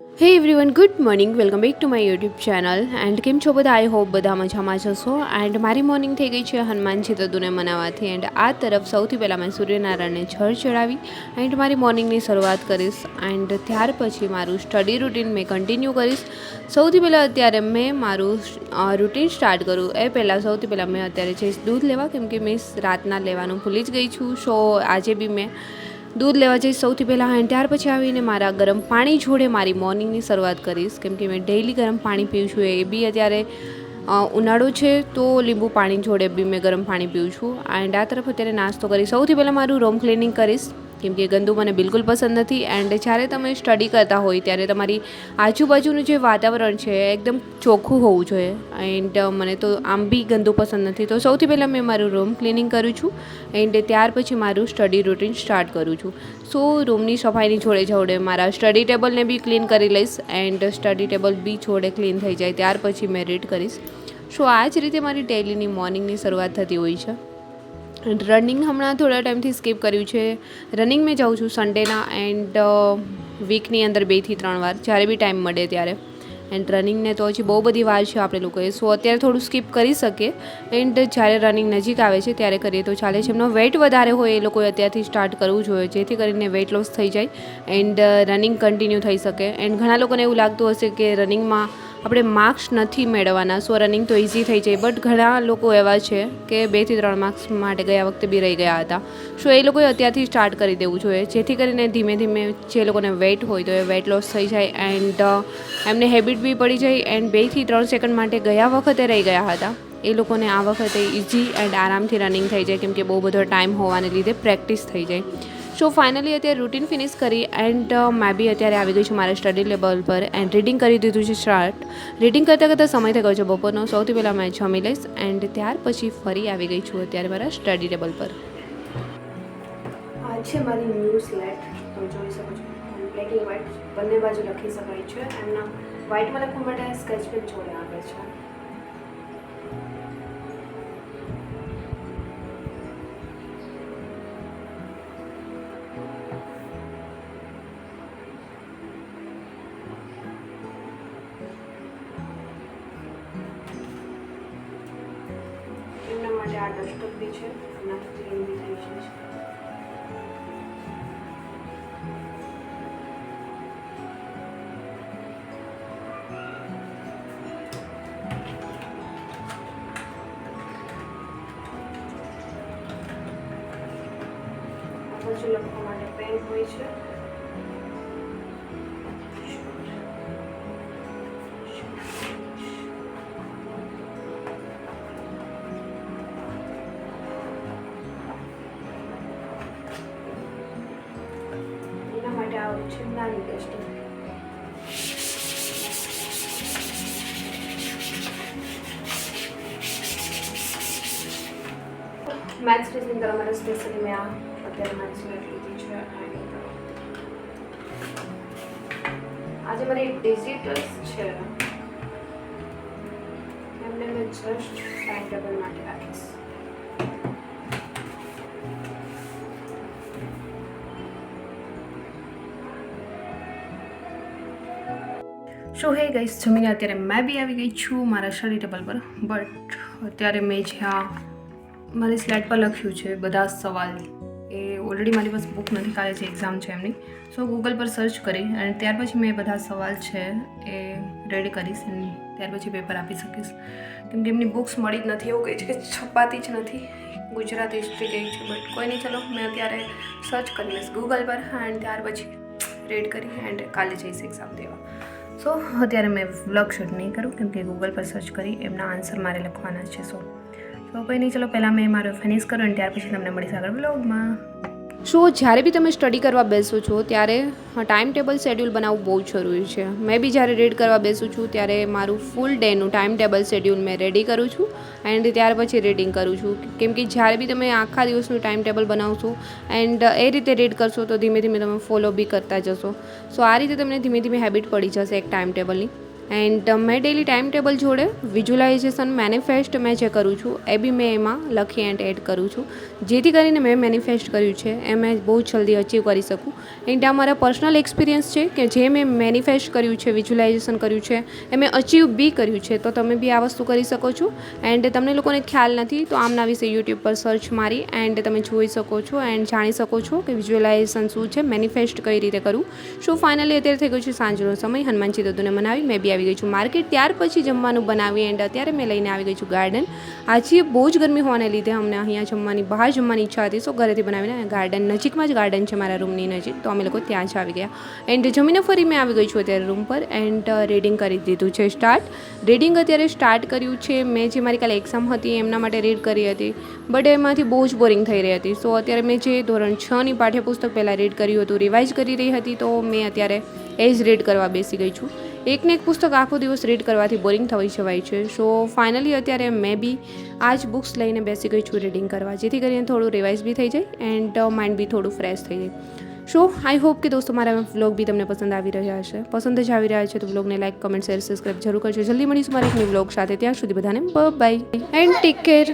Hey everyone good morning welcome back to my YouTube channel and કેમ છો બધા? I hope બધા મજામાં જશો એન્ડ મારી મોર્નિંગ થઈ ગઈ છે હનુમાનજી તદુને મનાવવાથી. એન્ડ આ તરફ સૌથી પહેલાં મેં સૂર્યનારાયણને જળ ચડાવી. એન્ડ મારી મોર્નિંગની શરૂઆત કરીશ. એન્ડ ત્યાર પછી મારું સ્ટડી રૂટીન મેં કન્ટિન્યુ કરીશ. સૌથી પહેલાં અત્યારે મેં મારું રૂટીન સ્ટાર્ટ કરું. એ પહેલાં સૌથી પહેલાં મેં અત્યારે જઈશ દૂધ લેવા, કેમ કે મેં રાતના લેવાનું ભૂલી જ ગઈ છું. સો આજે બી મેં દૂધ લેવા જઈશ સૌથી પહેલાં અને ત્યાર પછી આવીને મારા ગરમ પાણી જોડે મારી મોર્નિંગની શરૂઆત કરીશ. કેમ કે મેં ડેઈલી ગરમ પાણી પીવું છું, એ બી અત્યારે ઉનાળો છે, તો લીંબુ પાણી જોડે બી મેં ગરમ પાણી પીવું છું. એન્ડ આ તરફ અત્યારે નાસ્તો કરીશ સૌથી પહેલાં મારું રૂમ ક્લિનિંગ કરીશ. કેમ કે ગંદુ મને બિલકુલ પસંદ નથી એન્ડ જ્યારે તમે સ્ટડી કરતા હોય ત્યારે તમારી આજુબાજુનું જે વાતાવરણ છે એકદમ ચોખ્ખું હોવું જોઈએ એન્ડ મને તો આમ બી ગંદુ પસંદ નથી. તો સૌથી પહેલાં મેં મારું રૂમ ક્લિનિંગ કરું છું એન્ડ ત્યાર પછી મારું સ્ટડી રૂટીન સ્ટાર્ટ કરું છું. સો રૂમની સફાઈની જોડે જોડે મારા સ્ટડી ટેબલને બી ક્લીન કરી લઈશ એન્ડ સ્ટડી ટેબલ બી જોડે ક્લીન થઈ જાય. ત્યાર પછી મેં રીડ કરીશ. સો આ જ રીતે મારી ડેલીની મોર્નિંગની શરૂઆત થતી હોય છે. રનિંગ હમણાં થોડા ટાઈમથી સ્કીપ કર્યું છે. રનિંગ મેં જાઉં છું સન્ડેના એન્ડ વીકની અંદર બેથી ત્રણ વાર, જ્યારે બી ટાઈમ મળે ત્યારે. એન્ડ રનિંગને તો હજી બહુ બધી વાર છે આપણે લોકોએ સો અત્યારે થોડું સ્કીપ કરી શકીએ. એન્ડ જ્યારે રનિંગ નજીક આવે છે ત્યારે કરીએ, તો ચાલે છે. એમનો વેઇટ વધારે હોય એ લોકોએ અત્યારથી સ્ટાર્ટ કરવું જોઈએ, જેથી કરીને વેઇટ લોસ થઈ જાય. એન્ડ રનિંગ કન્ટિન્યુ થઈ શકે. એન્ડ ઘણા લોકોને એવું લાગતું હશે કે રનિંગમાં આપણે માર્ક્સ નથી મેળવવાના. સો રનિંગ તો ઇઝી થઈ જાય. બટ ઘણા લોકો એવા છે કે બેથી ત્રણ માર્ક્સ માટે ગયા વખતે બી રહી ગયા હતા. સો એ લોકોએ અત્યારથી સ્ટાર્ટ કરી દેવું જોઈએ. જેથી કરીને ધીમે ધીમે જે લોકોને વેઇટ હોય તો એ વેઇટ લોસ થઈ જાય એન્ડ એમને હેબિટ બી પડી જાય એન્ડ બેથી ત્રણ સેકન્ડ માટે ગયા વખતે રહી ગયા હતા. એ લોકોને આ વખતે ઇઝી એન્ડ આરામથી રનિંગ થઈ જાય. કેમ કે બહુ બધો ટાઈમ હોવાને લીધે પ્રેક્ટિસ થઈ જાય. સો ફાઇનલી અત્યારે રૂટીન ફિનિશ કરી એન્ડ મેં બી અત્યારે આવી ગઈ છું મારા સ્ટડી લેવલ પર એન્ડ રીડિંગ કરી દીધું છે સ્ટાર્ટ રીડિંગ કરતાં કરતાં સમય થઈ ગયો છે બપોરનો. સૌથી પહેલાં મેં જમી લઈશ એન્ડ ત્યાર પછી ફરી આવી ગઈ છું અત્યારે મારા સ્ટડી ટેબલ પર. આ છે મારી ન્યૂ સ્લેટ તમે જોઈ શકો છો. બ્લેક એન્ડ બંને બાજુ લખી શકાય છે. એમના વ્હાઇટમાં લખવા માટે સ્કેચ પેન જોડે આવે છે. એમના માટે આ ડસ્ટર બી છે એમનાથી ક્લીન બી થઈ માટે આવે છે નાની મેથ્સ રિઝનિંગ કરવા માટે સ્પેશિયલી મેં આ અત્યારે મેથ્સ લેટ લીધી છે આજે મારી ડિજિટલ્સ છે. એમને મેં જસ્ટ ટાઈમ ટેબલ માટે રાખીશ સો હે ગઈ જમીને અત્યારે મેં બી આવી ગઈ છું, મારા સ્ટડી ટેબલ પર, બટ અત્યારે મેં જ્યાં મારી સ્લેટ પર લખ્યું છે, બધા સવાલ. એ ઓલરેડી મારી પાસે બુક નથી, કાલે જે એક્ઝામ છે એમની. સો ગૂગલ પર સર્ચ કરી અને ત્યાર પછી મેં બધા સવાલ છે એ રેડી કરીશ અને ત્યાર પછી પેપર આપી શકીશ. કેમ કે એમની બુક્સ મળી જ નથી, એવું કહે છે કે છપાતી જ નથી. ગુજરાતી હિસ્ટ્રી કહી છે, બટ કોઈ નહીં, ચલો, મેં અત્યારે સર્ચ કરી લઈશ ગૂગલ પર એન્ડ ત્યાર પછી રેડ કરી એન્ડ કાલે જઈશ એક્ઝામ દેવા. સો, અત્યારે મેં વ્લોગ શૂટ નહીં કરું કેમ કે ગૂગલ પર સર્ચ કરી એમના આન્સર મારે લખવાના છે, સો. તો કંઈ નહીં, ચલો, પહેલાં મેં મારો ફિનિશ કરું અને ત્યાર પછી તમને મળીશ આગળ વ્લોગમાં સો જ્યારે બી તમે સ્ટડી કરવા બેસો છો, ત્યારે ટાઈમ ટેબલ શેડ્યુલ બનાવવું બહુ જરૂરી છે. મેં બી જ્યારે રીડ કરવા બેસું છું, ત્યારે મારું ફૂલ ડેનું ટાઈમ ટેબલ શેડ્યુલ મેં રેડી કરું છું એન્ડ ત્યાર પછી રીડિંગ કરું છું. કેમ કે જ્યારે બી તમે આખા દિવસનું ટાઈમ ટેબલ બનાવશો એન્ડ એ રીતે રીડ કરશો, તો ધીમે ધીમે તમે ફોલો બી કરતા જશો. સો આ રીતે તમને ધીમે ધીમે હેબિટ પડી જશે એક ટાઈમ ટેબલની એન્ડ મેં ડેલી ટાઈમ ટેબલ જોડે વિઝ્યુલાઇઝેશન મેનિફેસ્ટ મેં જે કરું છું, એ બી મેં એમાં લખી એન્ડ એડ કરું છું. જેથી કરીને મેં મેનિફેસ્ટ કર્યું છે, એ મેં બહુ જલ્દી અચીવ કરી શકું. એન્ડ, આ મારા પર્સનલ એક્સપિરિયન્સ છે કે જે મેં મેનિફેસ્ટ કર્યું છે વિઝ્યુલાઇઝેશન કર્યું છે, એ મેં અચીવ બી કર્યું છે, તો તમે બી આ વસ્તુ કરી શકો છો. એન્ડ, તમને લોકોને ખ્યાલ નથી, તો આમના વિશે યુટ્યુબ પર સર્ચ મારી એન્ડ તમે જોઈ શકો છો એન્ડ જાણી શકો છો કે વિઝ્યુલાઇઝેશન શું છે મેનિફેસ્ટ કઈ રીતે કરવું શું ફાઇનલી અત્યારે થઈ ગયું છે સાંજનો સમય. હનુમાનજી દદુને મનાવી, મેં બી આવી ગઈ છું. માર્કેટ ત્યાર પછી જમવાનું બનાવી એન્ડ અત્યારે મેં લઈને આવી ગઈ છું ગાર્ડન આજે બહુ જ ગરમી હોવાને લીધે અમને અહીંયા જમવાની, બહાર જમવાની ઈચ્છા હતી સો ઘરેથી બનાવીને ગાર્ડન નજીકમાં જ ગાર્ડન છે મારા રૂમની નજીક, તો અમે લોકો ત્યાં જ આવી ગયા. એન્ડ જમીને ફરી મેં આવી ગઈ છું અત્યારે રૂમ પર એન્ડ રીડિંગ કરી દીધું છે સ્ટાર્ટ રીડિંગ અત્યારે સ્ટાર્ટ કર્યું છે. મેં જે મારી કાલે એક્ઝામ હતી એમના માટે રીડ કરી હતી બટ એમાંથી બહુ જ બોરિંગ થઈ રહી હતી. સો અત્યારે મેં જે ધોરણ છની પાઠ્યપુસ્તક પહેલાં રીડ કર્યું હતું રિવાઇઝ કરી રહી હતી, તો મેં અત્યારે એ જ રીડ કરવા બેસી ગઈ છું. એકને એક પુસ્તક આખો દિવસ રીડ કરવાથી બોરિંગ થઈ જવાય છે. સો ફાઇનલી અત્યારે મેં બી આ જ બુક્સ લઈને બેસી ગઈ છું રીડિંગ કરવા. જેથી કરીને થોડું રિવાઇઝ બી થઈ જાય એન્ડ માઇન્ડ બી થોડું ફ્રેશ થઈ જાય. સો આઈ હોપ કે દોસ્તો મારા વ્લોગ બી તમને પસંદ આવી રહ્યા હશે. પસંદ જ આવી રહ્યા છે તો વ્લોગને લાઇક કમેન્ટ શેર સબસ્ક્રાઈબ જરૂર કરજો. જલ્દી મળીશું મારા એક વ્લોગ સાથે. ત્યાં સુધી બધાને બાય એન્ડ ટેક કેર